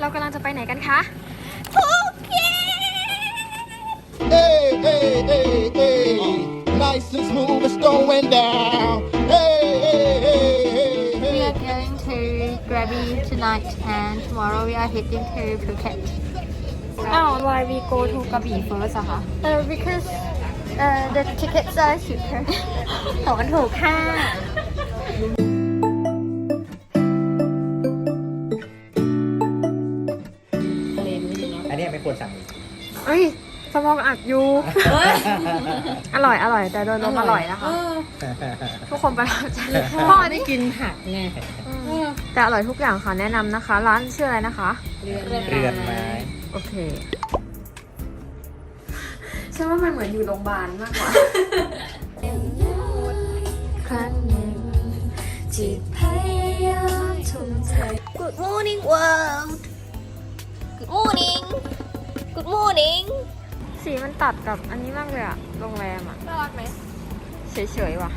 เรากำลังจะไปไหนกันคะ Hey, hey, hey, hey. Nice and smooth and going down. Hey, hey, hey, hey, We hey. are going to Krabi tonight and tomorrow we are heading to Phuket. อ้าว why we go to กระบี่ first อะคะ Uh, because uh, the tickets are cheaper. ต่อกันถูกค่ะ สมองอักอยู่อร่อยอร่อย แต่โดยรวมอร่อยนะคะ ทุกคนประทับใจพ่อได้กินผักไงแต่อร่อยทุกอย่างค่ะแนะนำนะคะ ร้านชื่ออะไรนะคะ เรือนไม้โอเคฉันว่ามันเหมือนอยู่โรงพยาบาลมากกว่าครั้งหนึ่งที่พยายามทุ่มเท Good morning world. Good morning. Good morning. สีมันตัดกับอันนี้มากเลยอะโรงแรมอะน่ารักไหมเฉยๆว่ะ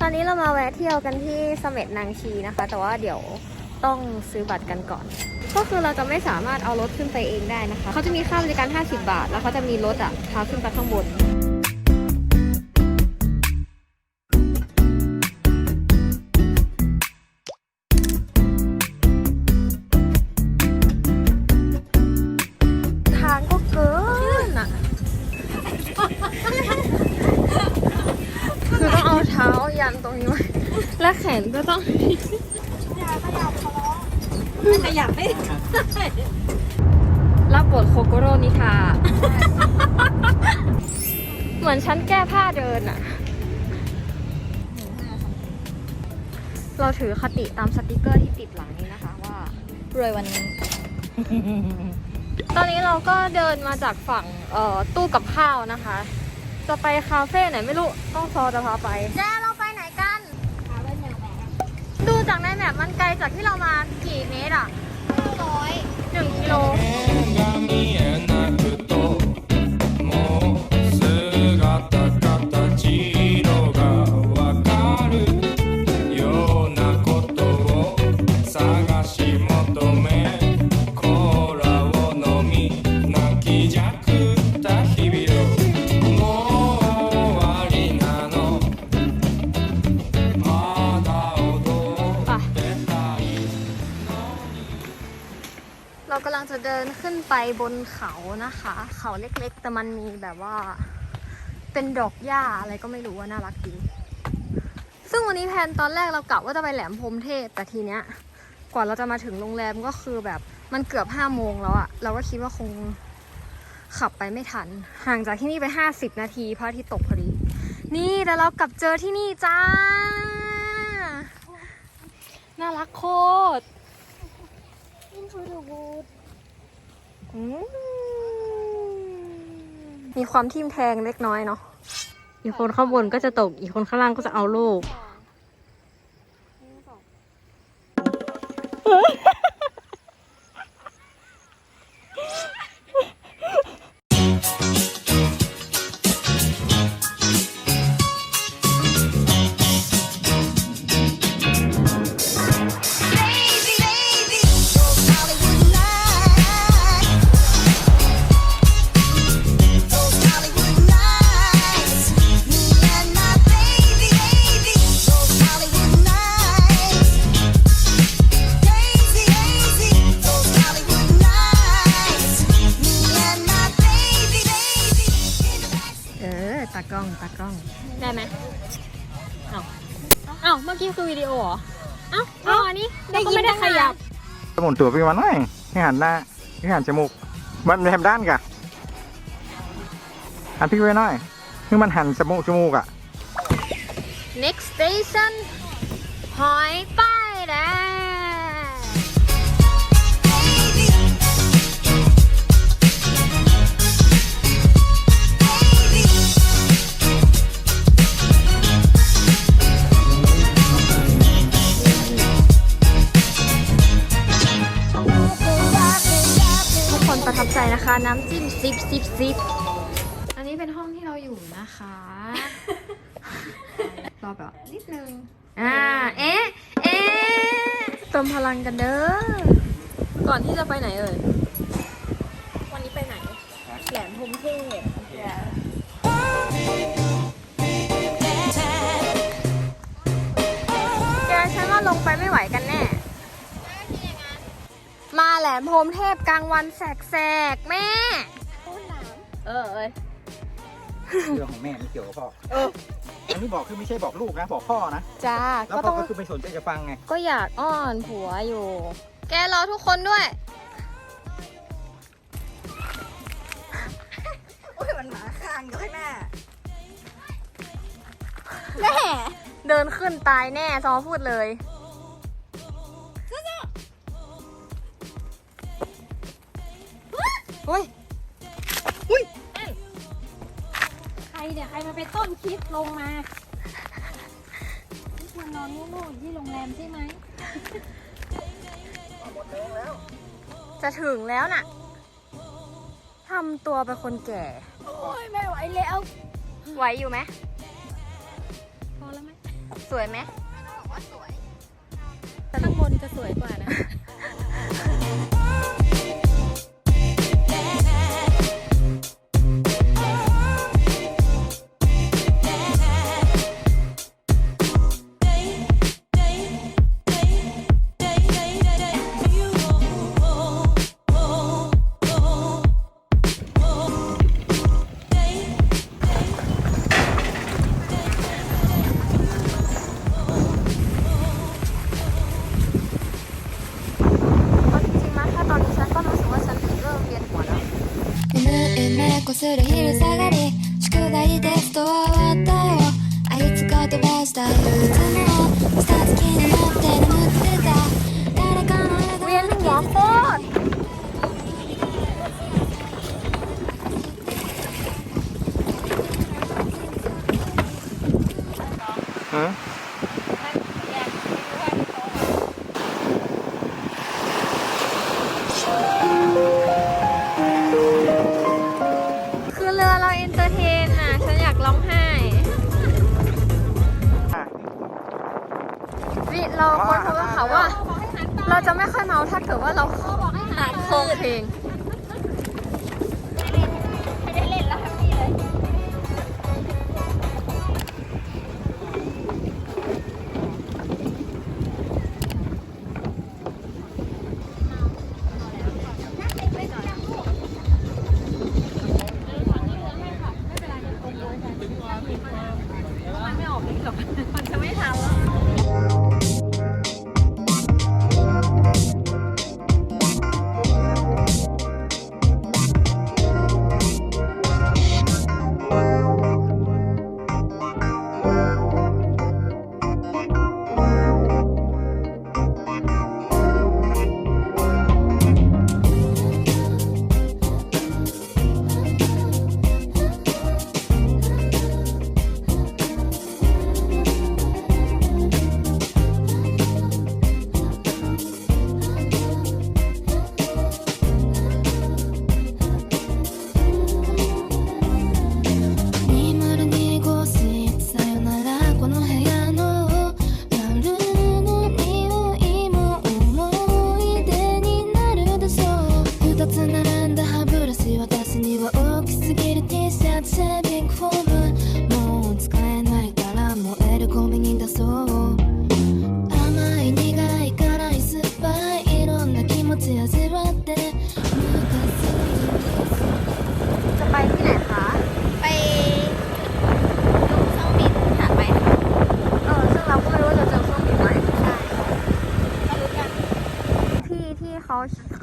ตอนนี้เรามาแวะเที่ยวกันที่เสม็ดนางชีนะคะ แต่ว่าเดี๋ยวต้องซื้อบัตรกันก่อน ก็คือเราจะไม่สามารถเอารถขึ้นไปเองได้นะคะ เขาจะมีค่าบริการ 50 บาท แล้วเขาจะมีรถอะพาขึ้นไปข้างบน และแขนก็ต้องขยับไม่รับบทโคโกโรนิทา เหมือนฉันแก้ผ้าเดินอะเราถือคติตามสติกเกอร์ที่ติดหลังนี้นะคะว่ารวยวันนี้ ตอนนี้เราก็เดินมาจากฝั่งเอ่อตู้กับข้าวนะคะ จะไปคาเฟ่ไหนไม่รู้ ต้องซอจะพาไป ยมันไกลจากที่เรามากี่เมตรอะ ร้อย หนึ่งกิโล ขึ้นไปบนเขานะคะ เขาเล็กๆ แต่มันมีแบบว่า เป็นดอกหญ้าอะไรก็ไม่รู้ว่าน่ารักดี ซึ่งวันนี้แพนตอนแรกเรากะว่าจะไปแหลมพรมเทพแต่ทีเนี้ยกว่าเราจะมาถึงโรงแรมก็คือแบบมันเกือบห้าโมงแล้วอะเราก็คิดว่าคงขับไปไม่ทัน ห่างจากที่นี่ไปห้าสิบนาทีพระอาทิตย์ตกพอดี นี่แต่เรากลับเจอที่นี่จ้า น่ารักโคตรอืม มีความทิ่มแทงเล็กน้อยเนาะ อีกคนข้างบนก็จะตก อีกคนข้างล่างก็จะเอาลูก เอ้าเมื่อกี้คือวิดีโอเหรอเอ้าเอ้าอันนี้ได้ยินไม่ได้ขยับ หมุนตัวไปมาหน่อยให้หันหน้าให้หันจมูก มันแทมด้านกะหันพี่ไว้หน่อยคือมันหันจมูกจมูกอะ next station หอยป้ายแดง ทุกคนประทับใจนะคะน้ำจิ้มซิปซิปซิปอันนี้เป็นห้องที่เราอยู่นะคะ รอแบบนิดนึง อ่า เอ๊ะ เอ๊ะเติมพลังกันเด้อ ก่อนที่จะไปไหนเอ่ย วันนี้ไปไหน แหลมพรหมเทพแกฉันว่าลงไปไม่ไหวกันแน่ มาแหลมพรหมเทพกลางวันแสกๆ แม่ เออเอ้ยเรื่องของแม่ไม่เกี่ยวกับพ่อเอออันนี้บอกคือไม่ใช่บอกลูกนะ บอกพ่อนะจ้าแล้วก็พ่ต้อองก็คือไม่สนใจจะฟังไงก็อยากอ้อนผัวอยู่ แกรอทุกคนด้วยโอ้ยมันหมาข้างยกให้แม่แม่เดินขึ้นตายแน่ซอพูดเลยเฮ้ย เนี่ย ใครมาเป็นต้นคลิปลงมาควรนอนโง่ๆอยู่ที่โรงแรมใช่ไหมจะถึงแล้วน่ะทำตัวเป็นคนแก่ โอ้ยไม่ไหวแล้ว ไหวอยู่ไหมพอแล้วไหมสวยไหมข้างบนจะสวยกว่านะ 運こする昼下がり。宿題テストは終わったよ。あいつが飛ばした。いつも下付きになって眠ってた。誰かの宿親のワポーうん？ เราจะไม่ค่อยเมาถ้าเกิดว่าเราหาโครงเพลง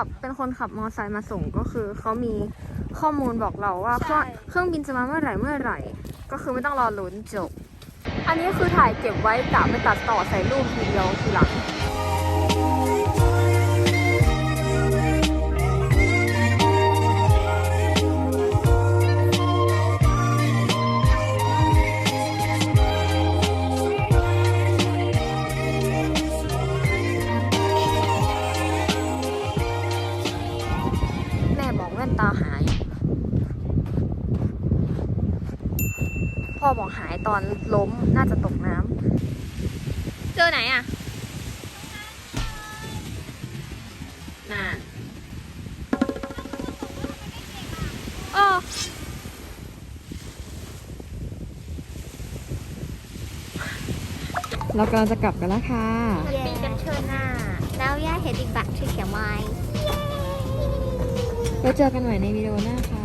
ขับเป็นคนขับมอเตอร์ไซค์มาส่งก็คือเขามีข้อมูลบอกเราว่าเครื่องเครื่องบินจะมาเมื่อไหร่เมื่อไหร่ ก็คือไม่ต้องรอลุ้นจบ อันนี้คือถ่ายเก็บไว้กะไปตัดต่อใส่รูปทีเดียวทีหลัง ตาหาย พ่อบอกหายตอนล้มน่าจะตกน้ำ เจอไหนอะน่ะโอ้เรากำลังจะกลับกันแล้วค่ะปีกันเชิญหน้า แล้วย่าเห็นอีกบักที่เขียนไว้ แล้วเจอกันใหม่ในวิดีโอหน้าค่ะ